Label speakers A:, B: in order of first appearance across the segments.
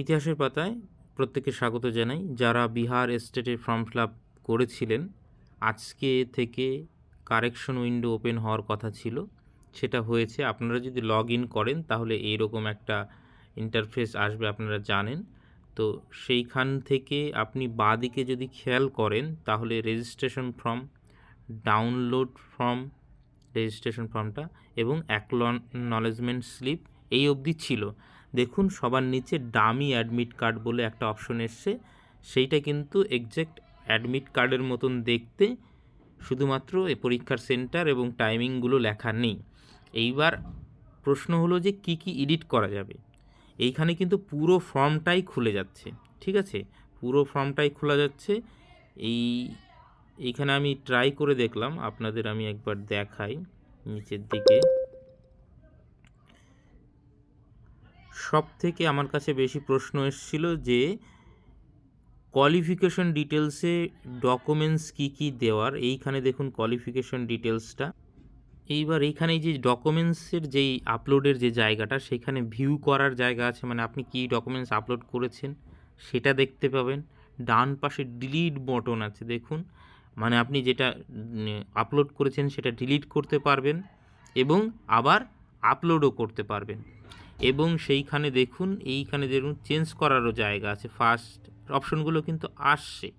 A: ইতিহাসের পাতায় প্রত্যেককে স্বাগত জানাই। যারা বিহার স্টেটে ফর্ম ফিল আপ করেছিলেন, আজকে থেকে কারেকশন উইন্ডো ওপেন হওয়ার কথা ছিল। সেটা হয়েছে, আপনারা যদি লগ ইন করেন, তাহলে এইরকম একটা ইন্টারফেস আসবে, আপনারা জানেন। তো সেইখান থেকে আপনি বাঁদিকে যদি খেয়াল করেন, তাহলে registration form download form registration ফর্মটা এবং অ্যাকনলেজমেন্ট স্লিপ এই অবধি ছিল। দেখুন সবার নিচে ডামি অ্যাডমিট কার্ড বলে একটা অপশন এসছে। সেইটা কিন্তু এক্স্যাক্ট অ্যাডমিট কার্ডের মতন দেখতে, শুধুমাত্র এ পরীক্ষার সেন্টার এবং টাইমিংগুলো লেখা নেই। এইবার প্রশ্ন হলো যে কি কি এডিট করা যাবে? এইখানে কিন্তু পুরো ফর্মটাই খুলে যাচ্ছে, ঠিক আছে? পুরো ফর্মটাই খোলা যাচ্ছে। এই, এইখানে আমি ট্রাই করে দেখলাম, আপনাদের আমি একবার দেখাই নিচের দিকে। সব থেকে আমার কাছে বেশি প্রশ্ন এসেছিল যে কোয়ালিফিকেশন ডিটেলসে ডকুমেন্টস কি কি দেওয়ার? এইখানে দেখুন কোয়ালিফিকেশন ডিটেলসটা এইবার এইখানে যে ডকুমেন্টসের যেই আপলোডের যে জায়গাটা, সেখানে ভিউ করার জায়গা আছে মানে আপনি কি ডকুমেন্টস আপলোড করেছেন সেটা দেখতে পাবেন। ডান পাশে ডিলিট বটন আছে, দেখুন। মানে আপনি যেটা আপলোড করেছেন সেটা ডিলিট করতে পারবেন এবং আবার আপলোডও করতে পারবেন। এবং সেইখানে দেখুন, এইখানে দেখুন চেঞ্জ করারও জায়গা আছে। ফার্স্ট অপশনগুলো কিন্তু আসছে,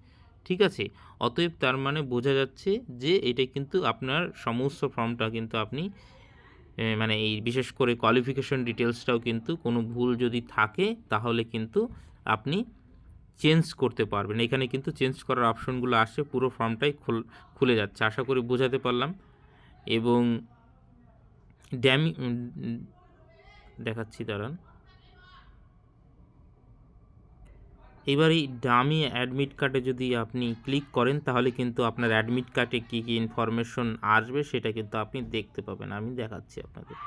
A: ঠিক আছে? অতএব তার মানে বোঝা যাচ্ছে যে এটা কিন্তু আপনার সমস্ত ফর্মটা কিন্তু আপনি মানে এই বিশেষ করে কোয়ালিফিকেশন ডিটেলসটাও কিন্তু কোনো ভুল যদি থাকে, তাহলে কিন্তু আপনি চেঞ্জ করতে পারবেন। এখানে কিন্তু চেঞ্জ করার অপশনগুলো আসে পুরো ফর্মটাই খুল- যাচ্ছে, আশা করি বোঝাতে পারলাম। এবং ড্যামি দেখাচ্ছি, দাঁড়ান। এবার এই ডামি অ্যাডমিট কার্ডে যদি আপনি ক্লিক করেন, তাহলে কিন্তু আপনার অ্যাডমিট কার্ডে কী কী ইনফরমেশন আসবে সেটা কিন্তু আপনি দেখতে পাবেন। আমি দেখাচ্ছি আপনাদের।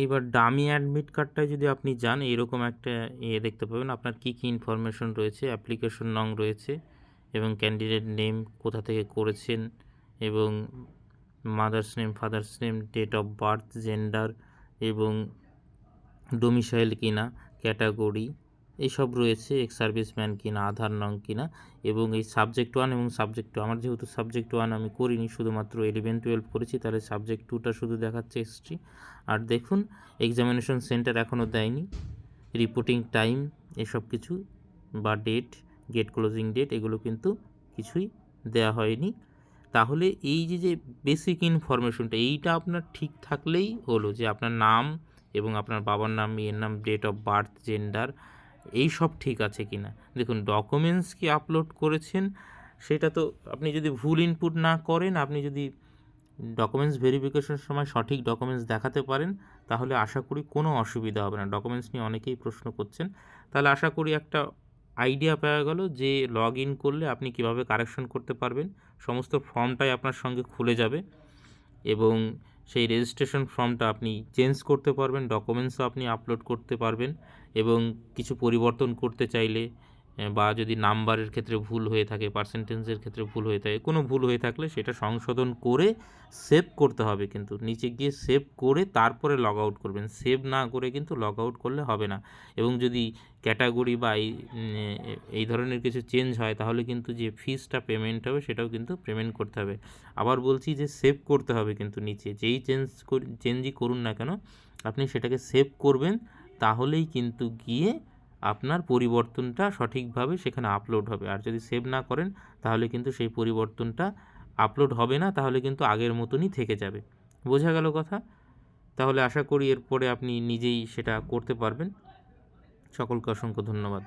A: এইবার ডামি অ্যাডমিট কার্ডটায় যদি আপনি যান, এরকম একটা ইয়ে দেখতে পাবেন। আপনার কী কী ইনফরমেশন রয়েছে অ্যাপ্লিকেশন নং রয়েছে, এবং ক্যান্ডিডেট নেম কোথা থেকে করেছেন, এবং mother's name father's name date of birth gender এবং ডোমিসাইল কিনা ক্যাটাগরি এইসব রয়েছে এক্স সার্ভিসম্যান কিনা, আধার নং কিনা এবং এই সাবজেক্ট ওয়ান এবং সাবজেক্ট টু আমার যেহেতু সাবজেক্ট ওয়ান আমি করিনি, শুধুমাত্র ইলেভেন টুয়েলভ করেছি, তাহলে সাবজেক্ট টুটা শুধু দেখাচ্ছে হিস্ট্রি আর দেখুন এক্সামিনেশন সেন্টার এখনও দেয়নি। রিপোর্টিং টাইম এসব কিছু বা ডেট গেট ক্লোজিং ডেট এগুলো কিন্তু কিছুই দেওয়া হয়নি। তাহলে এই যে যে বেসিক ইনফরমেশনটা এইটা আপনার ঠিক থাকলেই হলো যে, আপনার নাম এবং আপনার বাবার নাম, মেয়ের নাম ডেট অফ বার্থ জেন্ডার এই সব ঠিক আছে কি না? দেখুন ডকুমেন্টস কি আপলোড করেছেন, সেটা তো আপনি যদি ভুল ইনপুট না করেন, আপনি যদি ডকুমেন্টস ভেরিফিকেশনের সময় সঠিক ডকুমেন্টস দেখাতে পারেন, তাহলে আশা করি কোনো অসুবিধা হবে না। ডকুমেন্টস নিয়ে অনেকেই প্রশ্ন করছেন। তাহলে আশা করি একটা আইডিয়া পাওয়া গেল যে লগ ইন করলে আপনি কীভাবে কারেকশন করতে পারবেন। সমস্ত ফর্মটাই আপনার সঙ্গে খুলে যাবে এবং সেই রেজিস্ট্রেশন ফর্মটা আপনি চেঞ্জ করতে পারবেন ডকুমেন্টসও আপনি আপলোড করতে পারবেন এবং কিছু পরিবর্তন করতে চাইলে বা যদি নাম্বারের ক্ষেত্রে ভুল হয়ে থাকে পার্সেন্টেজের ক্ষেত্রে ভুল হয়ে থাকে, কোনো ভুল হয়ে থাকলে সেটা সংশোধন করে সেভ করতে হবে কিন্তু। নিচে গিয়ে সেভ করে তারপরে লগ আউট করবেন। সেভ না করে কিন্তু লগ আউট করলে হবে না। এবং যদি ক্যাটাগরি বা এই এই ধরনের কিছু চেঞ্জ হয়, তাহলে কিন্তু যে ফিসটা পেমেন্ট হবে, সেটাও কিন্তু পেমেন্ট করতে হবে। আবার বলছি যে সেভ করতে হবে কিন্তু নিচে। যেই চেঞ্জ চেঞ্জই করুন না কেন, আপনি সেটাকে সেভ করবেন, তাহলেই কিন্তু গিয়ে আপনার পরিবর্তনটা সঠিকভাবে সেখানে আপলোড হবে। আর যদি সেভ না করেন, তাহলে কিন্তু সেই পরিবর্তনটা আপলোড হবে না, তাহলে কিন্তু আগের মতনই থেকে যাবে। বোঝা গেল কথা? তাহলে আশা করি এরপরে আপনি নিজেই সেটা করতে পারবেন। সকলকে অসংখ্য ধন্যবাদ।